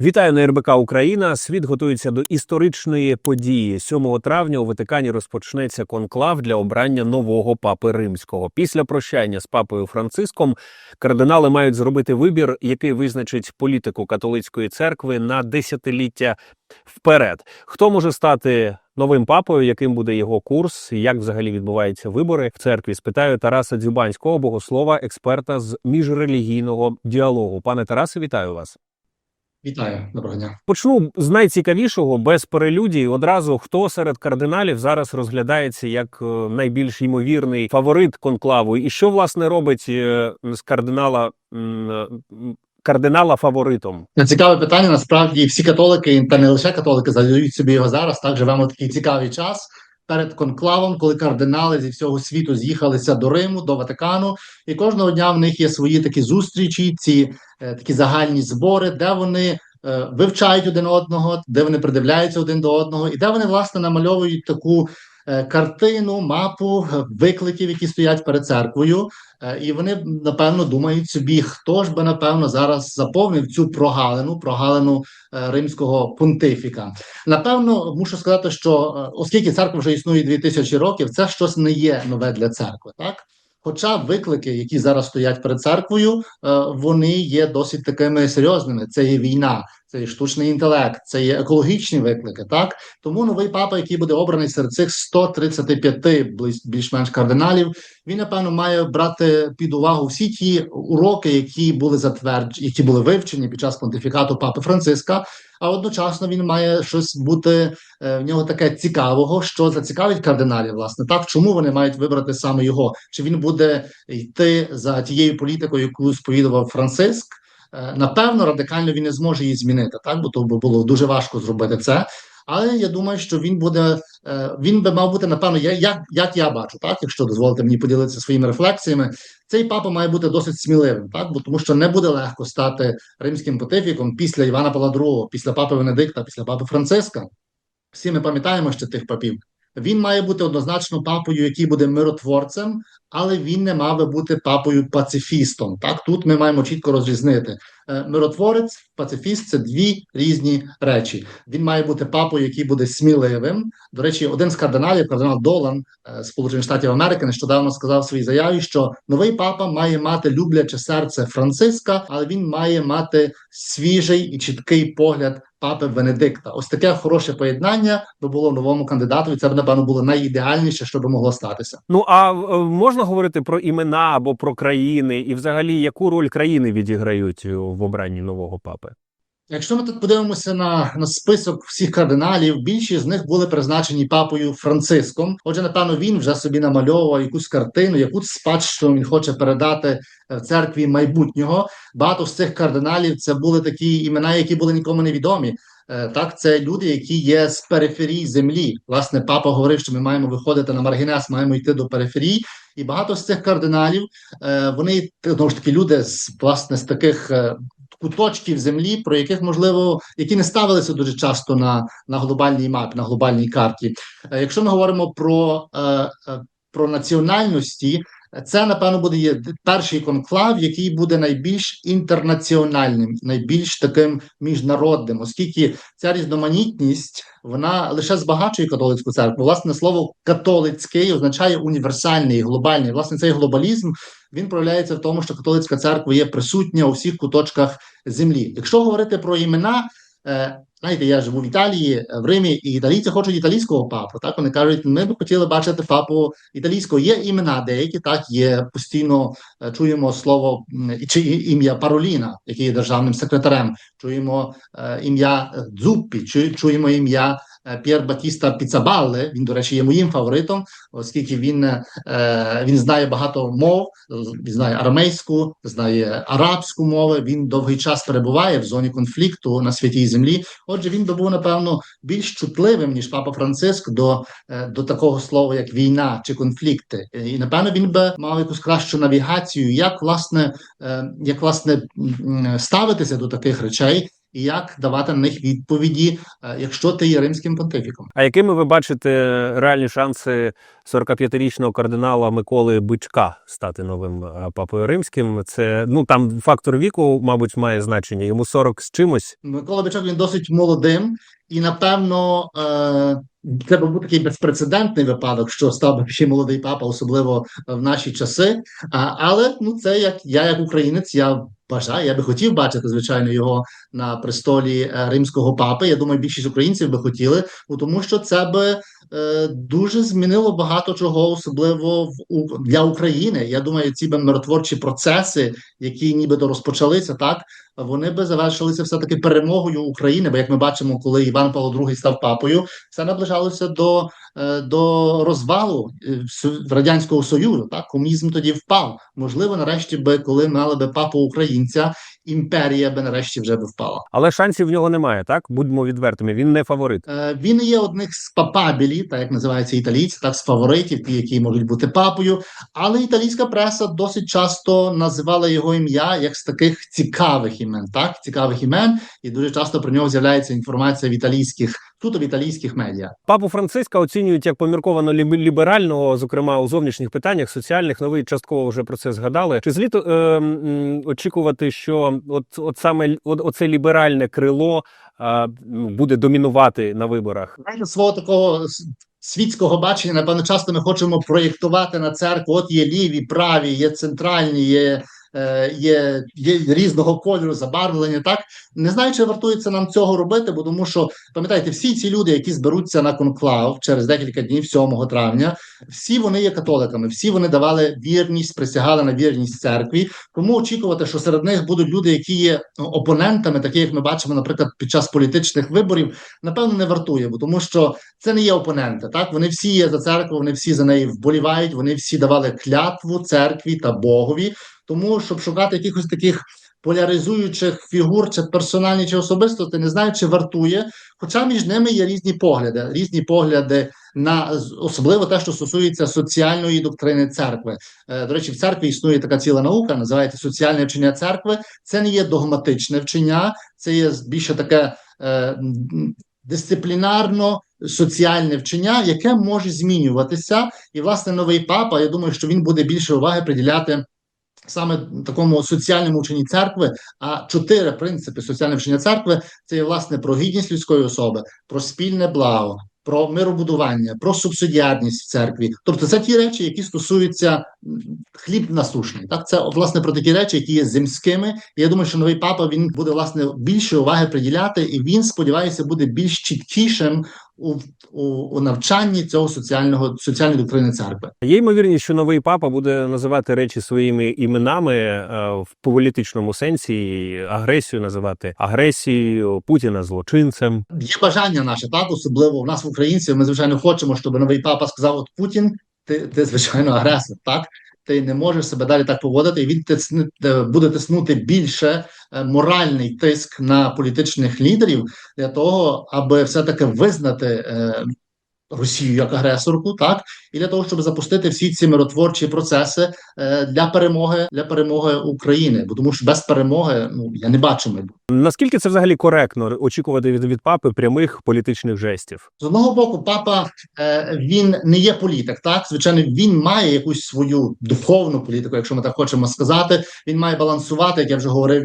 Вітаю на РБК Україна. Світ готується до історичної події. 7 травня у Ватикані розпочнеться конклав для обрання нового папи римського. Після прощання з папою Франциском кардинали мають зробити вибір, який визначить політику католицької церкви на десятиліття вперед. Хто може стати новим папою? Яким буде його курс? Як взагалі відбуваються вибори в церкві? Спитаю Тараса Дзюбанського, богослова, експерта з міжрелігійного діалогу. Пане Тарасе, вітаю вас. Вітаю, доброго дня. Почну з найцікавішого без перелюдій. Одразу хто серед кардиналів зараз розглядається як е, найбільш ймовірний фаворит конклаву, і що власне робить е, з кардинала кардинала фаворитом? Цікаве питання. Насправді всі католики, та не лише католики, задають собі його зараз. Так живемо в такий цікавий час перед конклавом, коли кардинали зі всього світу з'їхалися до Риму, до Ватикану, і кожного дня в них є свої такі зустрічі, ці е, такі загальні збори, де вони. е, Вивчають один одного, де вони придивляються один до одного, і де вони власне намальовують таку картину, мапу е, викликів, які стоять перед церквою. Е, І вони напевно думають собі, хто ж би напевно зараз заповнив цю прогалину, прогалину е, римського понтифіка. Напевно, мушу сказати, що е, оскільки церква вже існує 2000 років, це щось не є нове для церкви, так. Хоча виклики, які зараз стоять перед церквою, е, вони є досить такими серйозними. Це є війна, це є штучний інтелект, це є екологічні виклики. Так тому новий папа, який буде обраний серед цих 135 близь- більш-менш кардиналів, він напевно має брати під увагу всі ті уроки, які були затверджені, які були вивчені під час понтифікату папи Франциска. А одночасно він має щось бути е, в нього таке цікавого, що зацікавить кардиналів. Власне, так чому вони мають вибрати саме його? Чи він буде йти за тією політикою, яку сповідував Франциск? Е, Напевно, радикально він не зможе її змінити, так бо то було дуже важко зробити це. Але я думаю, що він буде е, він би мав бути напевно, як, як я бачу, так якщо дозволите мені поділитися своїми рефлексіями, цей папа має бути досить сміливим, так бо тому, що не буде легко стати римським понтифіком після Івана Павла II, після папи Венедикта, після папи Франциска. Всі ми пам'ятаємо ще тих папів. Він має бути однозначно папою, який буде миротворцем, але він не мав би бути папою пацифістом. Так тут ми маємо чітко розрізнити. Е, Миротворець, пацифіст це дві різні речі. Він має бути папою, який буде сміливим. До речі, один з кардиналів, кардинал Долан е, Сполучених Штатів Америки, нещодавно сказав в своїй заяві, що новий папа має мати любляче серце Франциска, але він має мати свіжий і чіткий погляд папи Венедикта. Ось таке хороше поєднання би було новому кандидату, і це б напевно було найідеальніше, що би могло статися. Ну а е, можна говорити про імена або про країни, і взагалі яку роль країни відіграють в обранні нового папи? Якщо ми тут подивимося на, на список всіх кардиналів, більшість з них були призначені папою Франциском. Отже, напевно, він вже собі намальовував якусь картину, якусь спадщину він хоче передати е, в церкві майбутнього. Багато з цих кардиналів це були такі імена, які були нікому не відомі. Так, це люди, які є з периферії землі. Власне, папа говорив, що ми маємо виходити на маргінес, маємо йти до периферії. І багато з цих кардиналів е, вони знову ж таки люди з власне з таких е, куточків землі, про яких можливо які не ставилися дуже часто на, на глобальній мапі, на глобальній карті. Е, Якщо ми говоримо про, е, е, про національності, це напевно буде перший конклав, який буде найбільш інтернаціональним, найбільш таким міжнародним, оскільки ця різноманітність вона лише збагачує католицьку церкву. Власне слово католицький означає універсальний, глобальний. Власне, цей глобалізм він проявляється в тому, що католицька церква є присутня у всіх куточках землі. Якщо говорити про імена. Е, Знаєте, я живу в Італії, е, в Римі, і італійці хочуть італійського папу. Так вони кажуть, ми б хотіли бачити папу італійського. Є імена деякі, так є постійно е, чуємо слово чи ім'я Пароліна, який є державним секретарем. Чуємо ім'я Дзуппі, чуємо ім'я П'єр Батіста Піцабалле. Він, до речі, є моїм фаворитом, оскільки він, е, він знає багато мов, він знає арамейську, знає арабську мови. Він довгий час перебуває в зоні конфлікту на святій землі. Отже, він би був напевно більш чутливим ніж папа Франциск до, е, до такого слова, як війна чи конфлікти. Е, І напевно він би мав якусь кращу навігацію, як власне, е, як власне ставитися до таких речей. І як давати на них відповіді, е, якщо ти є римським понтифіком. А якими ви бачите реальні шанси 45-річного кардинала Миколи Бичка стати новим е, папою римським? Це ну там фактор віку, мабуть, має значення. Йому 40 з чимось. Микола Бичок він досить молодим, і напевно е, це був такий безпрецедентний випадок, що став би ще молодий папа, особливо в наші часи. Але ну це як я, як українець, я бажаю, я би хотів бачити, звичайно, його на престолі е, римського папи. Я думаю, більшість українців би хотіли, тому що це би е, дуже змінило багато чого, особливо в для України. Я думаю, ці би миротворчі процеси, які нібито розпочалися, так вони би завершилися все таки перемогою України. Бо як ми бачимо, коли Іван Павло II став папою, це наближалося до, е, до розвалу е, радянського союзу. Так комунізм тоді впав. Можливо, нарешті би, коли мали би папу українця, імперія би нарешті вже би впала. Але шансів в нього немає, так? Будьмо відвертими. Він не фаворит. Е, Він є одних з папабілі, так як називаються італійці, так з фаворитів, ті, які можуть бути папою. Але італійська преса досить часто називала його ім'я як з таких цікавих імен, так цікавих імен, і дуже часто про нього з'являється інформація в італійських, суто в італійських медіа. Папу Франциска оцінюють як помірковано ліб- ліберального, зокрема у зовнішніх питаннях, соціальних. Ну, ви частково вже про це згадали. Чи слід е, очікувати, що от, от саме от, оце ліберальне крило е, буде домінувати на виборах? Знаєте, свого такого світського бачення, напевно, часто ми хочемо проєктувати на церкву. От є ліві, праві, є центральні, є, є, є різного кольору забарвлення. Так не знаю, чи вартується нам цього робити, бо тому що пам'ятаєте, всі ці люди, які зберуться на конклав через декілька днів, 7 травня, всі вони є католиками, всі вони давали вірність, присягали на вірність церкві. Тому очікувати, що серед них будуть люди, які є ну, опонентами, такі як ми бачимо, наприклад, під час політичних виборів, напевно, не вартує, бо тому що це не є опоненти. Так вони всі є за церкву, вони всі за неї вболівають, вони всі давали клятву церкві та Богові. Тому щоб шукати якихось таких поляризуючих фігур, чи персональні, чи особисто, ти не знаю, чи вартує. Хоча між ними є різні погляди, різні погляди на особливо те, що стосується соціальної доктрини церкви. Е, До речі, в церкві існує така ціла наука, називається соціальне вчення церкви. Це не є догматичне вчення, це є більше таке е, дисциплінарно. Соціальне вчення, яке може змінюватися, і власне новий папа. Я думаю, що він буде більше уваги приділяти саме такому соціальному вченні церкви. А чотири принципи соціального вчення церкви це є власне про гідність людської особи, про спільне благо, про миробудування, про субсидіарність в церкві. Тобто, це ті речі, які стосуються хліб насушний. Так, це власне про такі речі, які є земськими. І я думаю, що новий папа він буде власне більше уваги приділяти, і він сподіваюся буде більш чіткішим у, у, у навчанні цього соціального соціальної доктрини церкви. Є ймовірність, що новий папа буде називати речі своїми іменами е, в політичному сенсі, агресію називати агресією Путіна злочинцем. Є бажання наше, так особливо в нас в українців. Ми звичайно хочемо, щоб новий папа сказав: От Путін, ти, ти звичайно агресор, так ти не можеш себе далі так поводити, і він тисне, е, буде тиснути більше е, моральний тиск на політичних лідерів для того, аби все таки визнати. е, Росію як агресорку, так і для того, щоб запустити всі ці миротворчі процеси для перемоги для перемоги України, бо тому що без перемоги ну я не бачу майбутнього. Наскільки це взагалі коректно очікувати від, від папи прямих політичних жестів? З одного боку, папа е, він не є політик. Так, звичайно, він має якусь свою духовну політику, якщо ми так хочемо сказати. Він має балансувати, як я вже говорив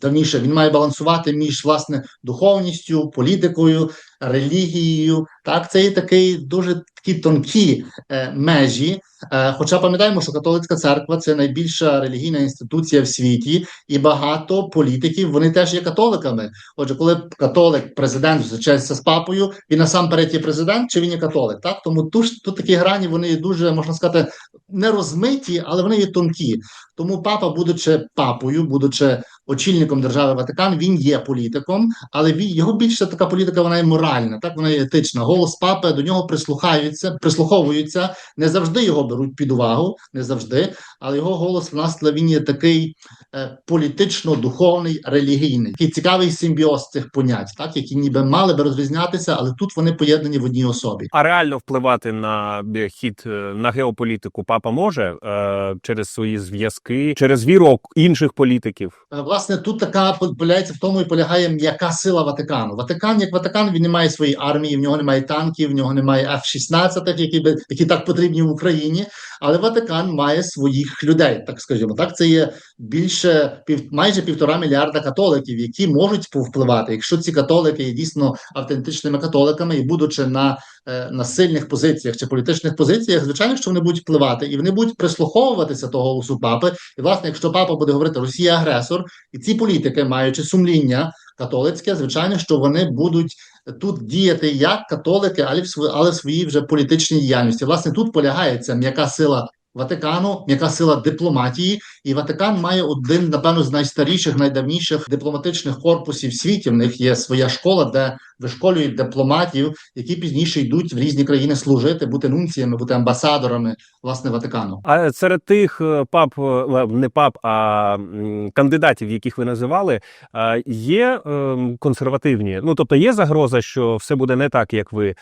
давніше. Він має балансувати між власне духовністю, політикою, релігією. Так, це є такий дуже такі тонкі е, межі. Е, хоча пам'ятаємо, що католицька церква це найбільша релігійна інституція в світі, і багато політиків вони теж є католиками. Отже, коли католик, президент зустрічається з папою, він насамперед є президент, чи він є католик? Так тому тут, тут такі грані вони дуже можна сказати не розмиті, але вони є тонкі. Тому папа, будучи папою, будучи очільником держави Ватикан, він є політиком, але він його більше така політика, вона є моральна, так вона є етична. Голос папи до нього прислухаються, прислуховуються. Не завжди його беруть під увагу, не завжди, але його голос власне він є такий е, політично-духовний, релігійний. Такий цікавий симбіоз цих понять, так які ніби мали би розрізнятися, але тут вони поєднані в одній особі. А реально впливати на е, хід е, на геополітику папа може е, через свої зв'язки, через віру інших політиків. Е, Власне, тут така поляється в тому і полягає м'яка сила Ватикану. Ватикан, як Ватикан, він не має своєї армії, в нього немає танків, в нього немає F-16, які би які так потрібні в Україні. Але Ватикан має своїх людей, так скажімо. Так, це є більше пів майже півтора мільярда католиків, які можуть повпливати. Якщо ці католики є дійсно автентичними католиками і будучи на, е, на сильних позиціях чи політичних позиціях, звичайно, що вони будуть впливати і вони будуть прислуховуватися того голосу папи. І власне, якщо папа буде говорити Росія агресор, і ці політики, маючи сумління католицьке, звичайно, що вони будуть тут діяти як католики, але в свої, своїй вже політичній діяльності. Власне, тут полягає ця м'яка сила. Ватикану, м'яка сила дипломатії, і Ватикан має один, напевно, з найстаріших, найдавніших дипломатичних корпусів в світі. В них є своя школа, де вишколюють дипломатів, які пізніше йдуть в різні країни служити, бути нунціями, бути амбасадорами власне Ватикану. А серед тих е, пап, е, не пап, а кандидатів, яких ви називали, е, є консервативні. Ну тобто є загроза, що все буде не так, як ви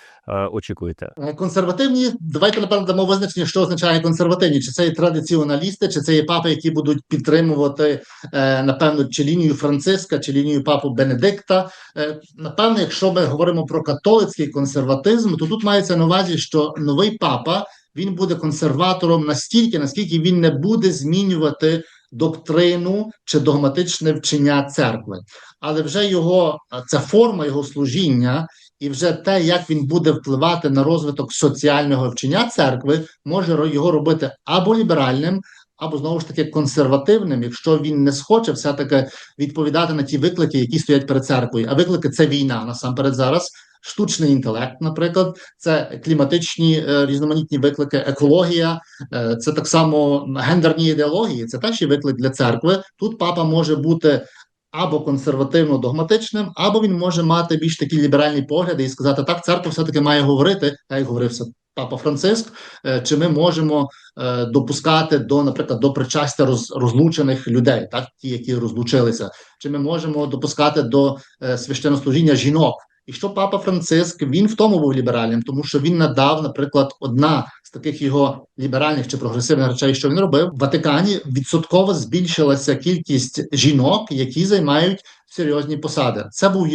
очікуєте. Консервативні, давайте напевно дамо визначення, що означає консервативні. Чи це є традиціоналісти, чи це є папи, які будуть підтримувати е, напевно чи лінію Франциска, чи лінію папу Бенедикта. Е, напевно, якщо ми говоримо про католицький консерватизм, то тут мається на увазі, що новий папа він буде консерватором настільки, наскільки він не буде змінювати доктрину чи догматичне вчення церкви, але вже його ця форма його служіння і вже те, як він буде впливати на розвиток соціального вчення церкви, може його робити або ліберальним, або знову ж таки консервативним, якщо він не схоче все-таки відповідати на ті виклики, які стоять перед церквою. А виклики це війна насамперед зараз. Штучний інтелект, наприклад, це кліматичні е, різноманітні виклики, екологія, е, це так само гендерні ідеології. Це теж є виклик для церкви. Тут папа може бути або консервативно-догматичним, або він може мати більш такі ліберальні погляди і сказати, так, церква все-таки має говорити, так як говорився папа Франциск, е, чи ми можемо е, допускати до, наприклад, до причастя роз, розлучених людей, так, ті, які розлучилися, чи ми можемо допускати до е, священнослужіння жінок. І що папа Франциск він в тому був ліберальним, тому що він надав, наприклад, одна з таких його ліберальних чи прогресивних речей, що він робив в Ватикані, відсотково збільшилася кількість жінок, які займають серйозні посади. Це був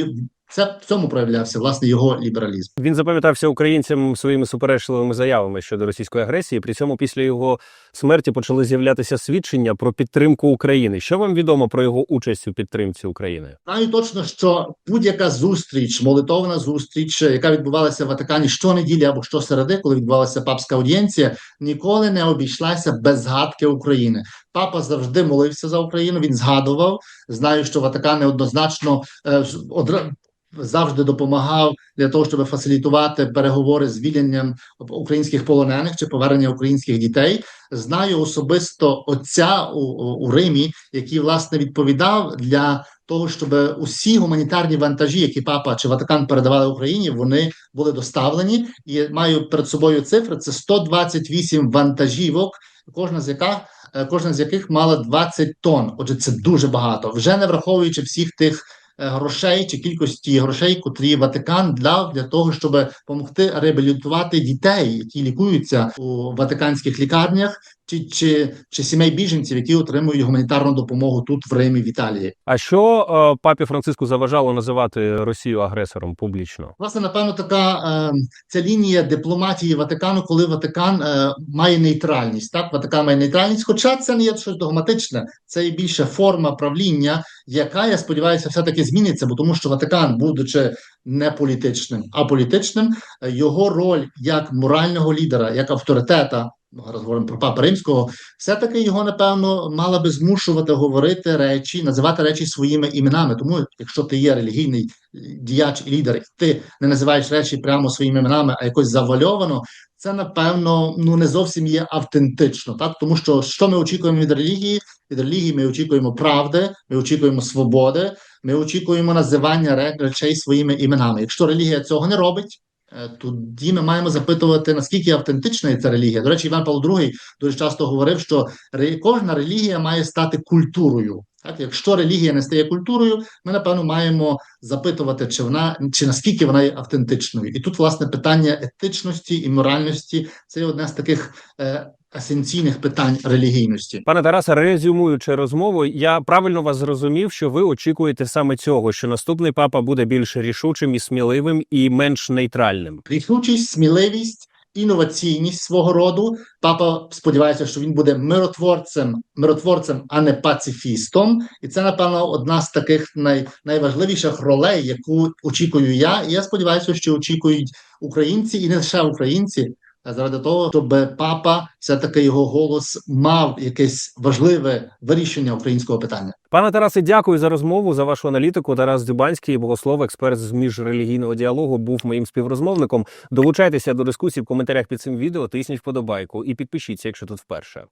це в цьому проявлявся власне його лібералізм. Він запам'ятався українцям своїми суперечливими заявами щодо російської агресії. При цьому після його смерті почали з'являтися свідчення про підтримку України. Що вам відомо про його участь у підтримці України? Знаю точно, що будь-яка зустріч, молитовна зустріч, яка відбувалася в Ватикані щонеділі або щосереди, коли відбувалася папська аудієнція, ніколи не обійшлася без згадки України. Папа завжди молився за Україну. Він згадував. Знаю, що Ватикан неоднозначно е, ж- одра- завжди допомагав для того, щоб фасилітувати переговори з звільненням українських полонених чи повернення українських дітей. Знаю особисто отця у, у, Римі, який власне відповідав для того, щоб усі гуманітарні вантажі, які папа чи Ватикан передавали Україні, вони були доставлені. І маю перед собою цифри: це 128 вантажівок, кожна з яких кожна з яких мала 20 тонн. Отже, це дуже багато, вже не враховуючи всіх тих. Е, Грошей чи кількості грошей, котрі Ватикан дав для того, щоб допомогти реабілітувати дітей, які лікуються у ватиканських лікарнях, чи, чи, чи сімей біженців, які отримують гуманітарну допомогу тут в Римі, в Італії. А що е, папі Франциску заважало називати Росію агресором публічно? Власне, напевно, така е, ця лінія дипломатії Ватикану, коли Ватикан е, має нейтральність. Так, Ватикан має нейтральність, хоча це не є щось догматичне, це є більше форма правління, яка я сподіваюся, все таки зміниться, бо тому, що Ватикан, будучи не політичним, а політичним, е, його роль як морального лідера, як авторитета. Ну, Зараз говоримо про папа римського, все-таки його напевно мала би змушувати говорити речі, називати речі своїми іменами. Тому, якщо ти є релігійний діяч і лідер, і ти не називаєш речі прямо своїми іменами, а якось завальовано, це напевно ну не зовсім є автентично, так тому що що ми очікуємо від релігії? Від релігії ми очікуємо правди, ми очікуємо свободи, ми очікуємо називання речей своїми іменами. Якщо релігія цього не робить. Е, Тоді ми маємо запитувати, наскільки автентична є ця релігія. До речі, Іван Павло II дуже часто говорив, що кожна релігія має стати культурою. Так, якщо релігія не стає культурою, ми напевно маємо запитувати, чи вона чи наскільки вона є автентичною. І тут, власне, питання етичності і моральності це є одне з таких е, есенційних питань релігійності. Пане Тарасе, резюмуючи розмову, я правильно вас зрозумів, що ви очікуєте саме цього, що наступний папа буде більш рішучим і сміливим і менш нейтральним. Рішучість, сміливість, інноваційність свого роду. Папа сподівається, що він буде миротворцем, миротворцем, а не пацифістом. І це, напевно, одна з таких най, найважливіших ролей, яку очікую я. І я сподіваюся, що очікують українці, і не лише українці. Заради того, щоб папа все-таки його голос мав якесь важливе вирішення українського питання. Пане Тарасе, дякую за розмову, за вашу аналітику. Тарас Дзюбанський, богослов, експерт з міжрелігійного діалогу, був моїм співрозмовником. Долучайтеся до дискусії в коментарях під цим відео, тисніть вподобайку і підпишіться, якщо тут вперше.